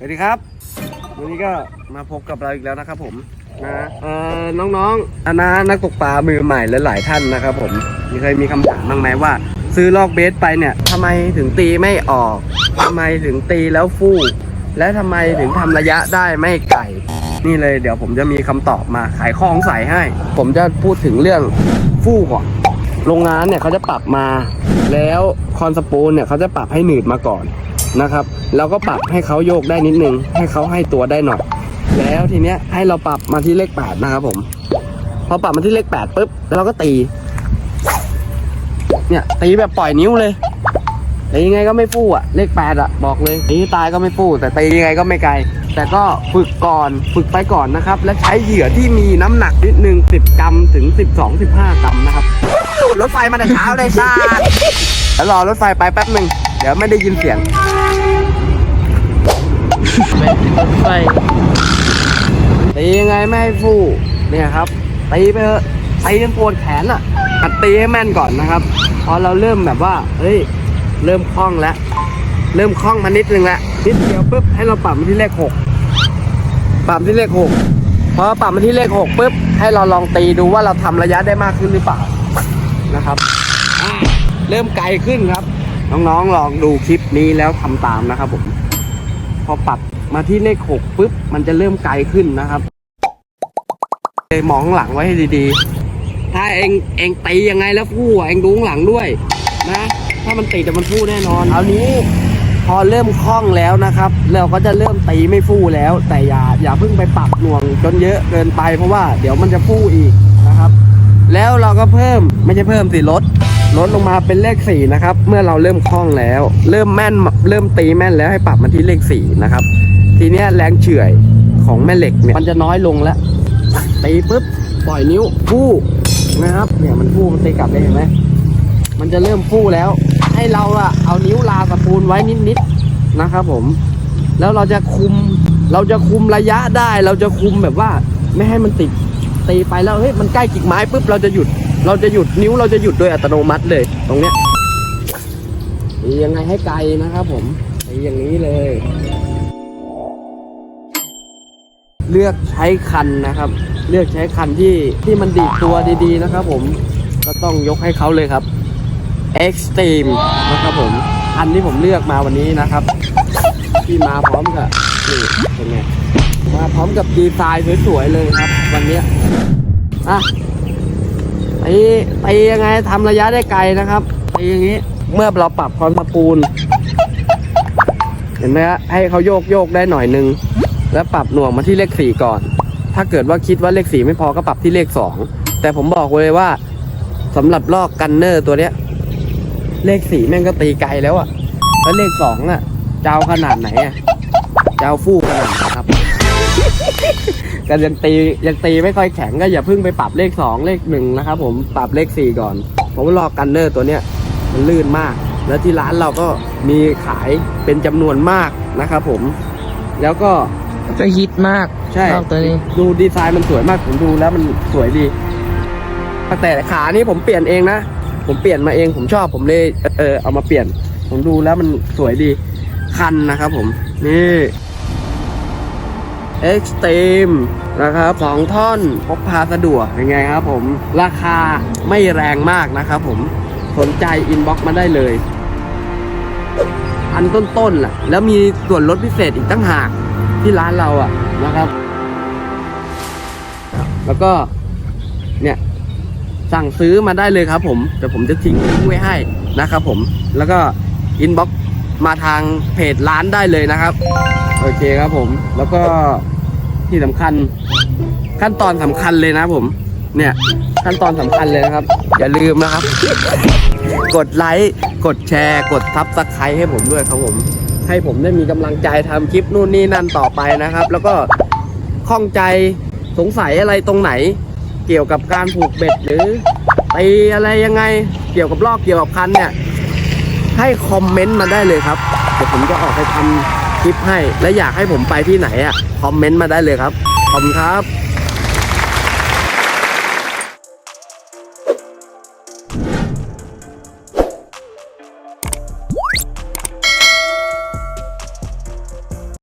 สวัสดีครับ วันนี้ก็มาพบกับเราอีกแล้วนะครับผมนะเอ่อน้องๆอานานักตกปลามือใหม่และหลายท่านนะครับผมมีเคยมีคำถามบ้างไหมว่า ซื้อลอกเบสไปเนี่ยทำไมถึงตีไม่ออกทำไมถึงตีแล้วฟู่และทำไมถึงทำระยะได้ไม่ไกลนี่เลยเดี๋ยวผมจะมีคำตอบมาขายข้อสงสัยให้ ผมจะพูดถึงเรื่องฟู่ก่อนโรงงานเนี่ยเขาจะปรับมา แล้วคอนสปูลเนี่ยเขาจะปรับให้หนืดมาก่อน นะครับแล้วก็ปรับให้เขาโยกได้นิดนึง ให้เขาให้ตัวได้หน่อย แล้วทีเนี้ยให้เราปรับมาที่เลขแปดนะครับผม พอปรับมาที่เลขแปดปุ๊บแล้วเราก็ตี เนี่ยตีแบบปล่อยนิ้วเลยตียังไงก็ไม่ฟู่อะเลขแปดอะบอกเลยตีตายก็ไม่ฟู่แต่ตียังไงก็ไม่ไกล แต่ก็ฝึกก่อนฝึกไปก่อนนะครับ และใช้เหยื่อที่มีน้ำหนักนิดนึง10กรัมถึง 12 15 กรัมนะครับรถไฟมาแต่เช้าเลยซ่าแล้วรอรถไฟไปแป๊บหนึ่ง เดี๋ยวไม่ได้ยินเสียงไปขึ้นรถไฟตียังไงไม่ให้ฟู่เนี่ยครับตีไปเถอะตีจนปวดแขนอะหัดตีให้แม่นก่อนนะครับ พอเราเริ่มแบบว่าเฮ้ยเริ่มคล่องแล้ว เริ่มคล่องมานิดนึงแล้วนิดเดียวปุ๊บให้เราปรับมาที่เลขหกปรับที่เลขหกพอปรับมาที่เลขหกปุ๊บให้เราลองตีดูว่าเราทำระยะได้มากขึ้นหรือเปล่านะครับ เริ่มไกลขึ้นครับ น้องๆลองดูคลิปนี้แล้วทำตามนะครับผมพอปรับมาที่เลขหกปุ๊บมันจะเริ่มไกลขึ้นนะครับเลยมองหลังไว้ให้ดีๆ ถ้าเองเองตียังไงแล้วฟู่เองดูข้างหลังด้วยนะ ถ้ามันติดแต่มันฟู่แน่นอนเอานี้พอเริ่มคล่องแล้วนะครับ เราก็จะเริ่มตีไม่ฟู่แล้ว แต่อย่าอย่าเพิ่งไปปรับหน่วงจนเยอะเกินไปเพราะว่าเดี๋ยวมันจะฟู่อีกนะครับ แล้วเราก็เพิ่มไม่ใช่เพิ่มสิลด ลดลงมาเป็นเลขสี่นะครับ เมื่อเราเริ่มคล่องแล้ว เริ่มแม่นเริ่มตีแม่นแล้วให้ปรับมาที่เลขสี่นะครับ ทีเนี้ยแรงเฉื่อยของแม่เหล็กเนี่ยมันจะน้อยลงแล้วตีปุ๊บปล่อยนิ้วฟู่นะครับ เนี่ยมันฟู่มันตีกลับได้เห็นไหมมันจะเริ่มฟู่แล้ว ให้เราอะเอานิ้วลาสปูนไว้นิดๆนะครับ ผม แล้วเราจะคุมเราจะคุมระยะได้ เราจะคุมแบบว่า ไม่ให้มันติดตีไปแล้วเฮ้ยมันใกล้กิ่งไม้ปุ๊บเราจะหยุด เราจะหยุดนิ้วเราจะหยุดโดยอัตโนมัติเลย ตรงเนี้ยตียังไงให้ไกลนะครับผมตีอย่างนี้เลย เลือกใช้คันนะครับ เลือกใช้คันที่ที่มันดีดตัวดีๆนะครับ ผมก็ต้องยกให้เขาเลยครับ Extreme นะครับผมคันที่ผมเลือกมาวันนี้นะครับ ที่มาพร้อมกับนี่เป็นไงมาพร้อมกับดีไซน์สวยๆเลยครับ วันนี้อะ ตีตียังไงทำระยะได้ไกลนะครับตีอย่างนี้เมื่อเราปรับคอนสปูลเห็นไหมฮะให้เขาโยกโยกได้หน่อยนึง แล้วปรับหน่วงมาที่เลขสี่ก่อน ถ้าเกิดว่าคิดว่าเลขสี่ไม่พอก็ปรับที่เลขสองแต่ผมบอกเลยว่าสำหรับลอกกันเนอร์ตัวเนี้ย เลขสี่แม่งก็ตีไกลแล้วอะแล้วเลขสองอะจะเอาขนาดไหนอะจะเอาฟู่ขนาดไหน กันยังตียังตีไม่ค่อยแข็งก็อย่าเพิ่งไปปรับเลขสองเลขหนึ่งนะครับผมปรับเลขสี่ก่อน ผมว่าลอกกันเนอร์ตัวเนี้ยมันลื่นมาก แล้วที่ร้านเราก็มีขายเป็นจำนวนมากนะครับผม แล้วก็ก็ฮิตมากใช่รอบตัวนี้ดูดีไซน์มันสวยมากผมดูแล้วมันสวยดี แต่ขานี้ผมเปลี่ยนเองนะ ผมเปลี่ยนมาเองผมชอบผมเลยเออเอามาเปลี่ยน ผมดูแล้วมันสวยดีคันนะครับผมนี่ Extreme นะครับสองท่อนพกพาสะดวกยังไงครับผม ราคาไม่แรงมากนะครับผมสนใจอินบ็อกมาได้เลย อันต้นๆล่ะ แล้วมีส่วนลดพิเศษอีกตั้งหากที่ร้านเราอะนะครับ แล้วก็เนี่ยสั่งซื้อมาได้เลยครับผมเดี๋ยวผมจะทิ้งลิงก์ไว้ให้นะครับผม แล้วก็อินบ็อก มาทางเพจร้านได้เลยนะครับ โอเคครับผมแล้วก็ที่สำคัญขั้นตอนสำคัญเลยนะผม เนี่ยขั้นตอนสำคัญเลยนะครับ อย่าลืมนะครับ กดไลค์กดแชร์ กดทับสไครต์ให้ผมด้วยครับผม ให้ผมได้มีกำลังใจทำคลิปนู่นนี่นั่นต่อไปนะครับ แล้วก็ข้องใจสงสัยอะไรตรงไหน เกี่ยวกับการผูกเบ็ดหรือตีอะไรยังไง เกี่ยวกับลอกเกี่ยวกับคันเนี่ย ให้คอมเมนต์มาได้เลยครับเดี๋ยวผมจะออกไปทำคลิปให้ และอยากให้ผมไปที่ไหนอะคอมเมนต์มาได้เลยครับขอบคุณครับ